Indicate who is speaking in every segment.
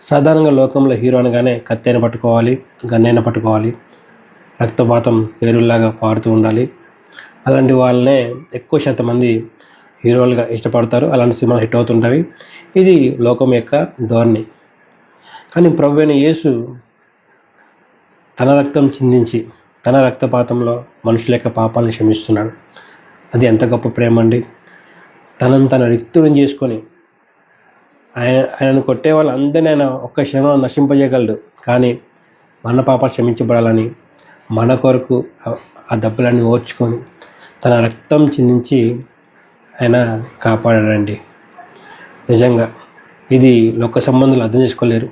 Speaker 1: సాధారణంగా లోకంలో హీరో అనగానే కత్తెన పట్టుకోవాలి గన్నైన పట్టుకోవాలి రక్తపాతం ఏరుల్లాగా పారుతూ ఉండాలి. అలాంటి వాళ్ళనే ఎక్కువ శాతం మంది హీరోలుగా ఇష్టపడతారు. అలాంటి సినిమాలు హిట్ అవుతుంటాయి. ఇది లోకం యొక్క ధోరణి. కానీ ప్రభు అయిన యేసు తన రక్తం చిందించి తన రక్తపాతంలో మనుషుల యొక్క పాపాలను క్షమిస్తున్నాడు. అది ఎంత గొప్ప ప్రేమ అండి. తనను తన రిక్తుడిని చేసుకొని ఆయన ఆయనను కొట్టే వాళ్ళందరినీ ఆయన ఒక్క క్షణంలో నశింపజేయగలడు. కానీ మన పాప క్షమించబడాలని మన కొరకు ఆ- ఆ దెబ్బలన్నీ ఓర్చుకొని తన రక్తం చిందించి ఆయన కాపాడాడండి. నిజంగా ఇది లోక సంబంధాలు అర్థం చేసుకోలేరు.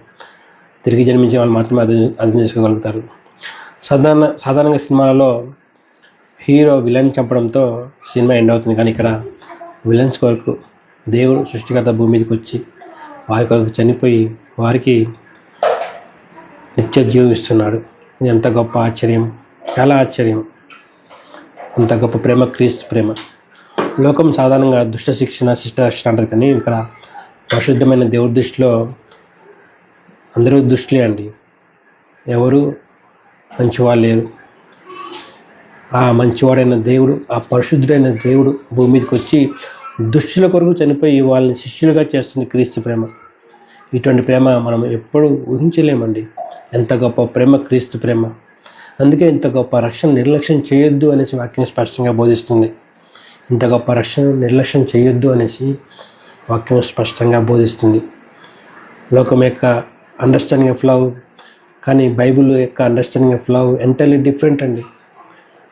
Speaker 1: తిరిగి జన్మించే వాళ్ళు మాత్రమే అర్థం అర్థం చేసుకోగలుగుతారు. సాధారణ సాధారణంగా సినిమాలలో హీరో విలన్ చంపడంతో సినిమా ఎండ్ అవుతుంది. కానీ ఇక్కడ విలన్స్ కొరకు దేవుడు సృష్టికర్త భూమి మీదకి వచ్చి వారి కొరకు చనిపోయి వారికి నిత్య జీవం ఇస్తున్నాడు. ఇది ఎంత గొప్ప ఆశ్చర్యం. చాలా ఆశ్చర్యం. అంత గొప్ప ప్రేమ క్రీస్తు ప్రేమ. లోకం సాధారణంగా దుష్ట శిక్షణ శిష్ట రక్షణ అంటారు కానీ ఇక్కడ పరిశుద్ధమైన దేవుడి దృష్టిలో అందరూ దుష్టులే అండి. ఎవరు మంచివాళ్ళు లేరు. ఆ మంచివాడైన దేవుడు ఆ పరిశుద్ధుడైన దేవుడు భూమి మీదకి వచ్చి దుష్టుల కొరకు చనిపోయి వాళ్ళని శిష్యులుగా చేస్తుంది క్రీస్తు ప్రేమ. ఇటువంటి ప్రేమ మనం ఎప్పుడూ ఊహించలేమండి. ఎంత గొప్ప ప్రేమ క్రీస్తు ప్రేమ. అందుకే ఇంత గొప్ప రక్షణ నిర్లక్ష్యం చేయొద్దు అనేసి వాక్యం స్పష్టంగా బోధిస్తుంది. ఇంత గొప్ప రక్షణ నిర్లక్ష్యం చేయొద్దు అనేసి వాక్యం స్పష్టంగా బోధిస్తుంది. లోకం యొక్క అండర్స్టాండింగ్ ఆఫ్ లవ్ కానీ బైబిల్ యొక్క understanding of love entirely different అండి.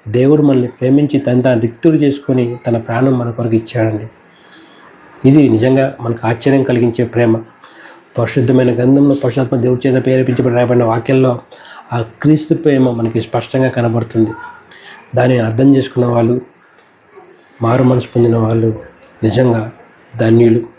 Speaker 1: దేవుడు మనల్ని ప్రేమించి తన తన రిక్తుడు చేసుకొని తన ప్రాణం మన కొరకు ఇచ్చాడండి. ఇది నిజంగా మనకు ఆశ్చర్యం కలిగించే ప్రేమ. పరిశుద్ధమైన గంధంలో పరిశుద్ధాత్మ దేవుడి చేత ప్రేరేపించబడి రాయబడిన వాక్యంలో ఆ క్రీస్తు ప్రేమ మనకి స్పష్టంగా కనబడుతుంది. దాన్ని అర్థం చేసుకున్న వాళ్ళు మారు మనసు పొందిన వాళ్ళు నిజంగా ధన్యులు.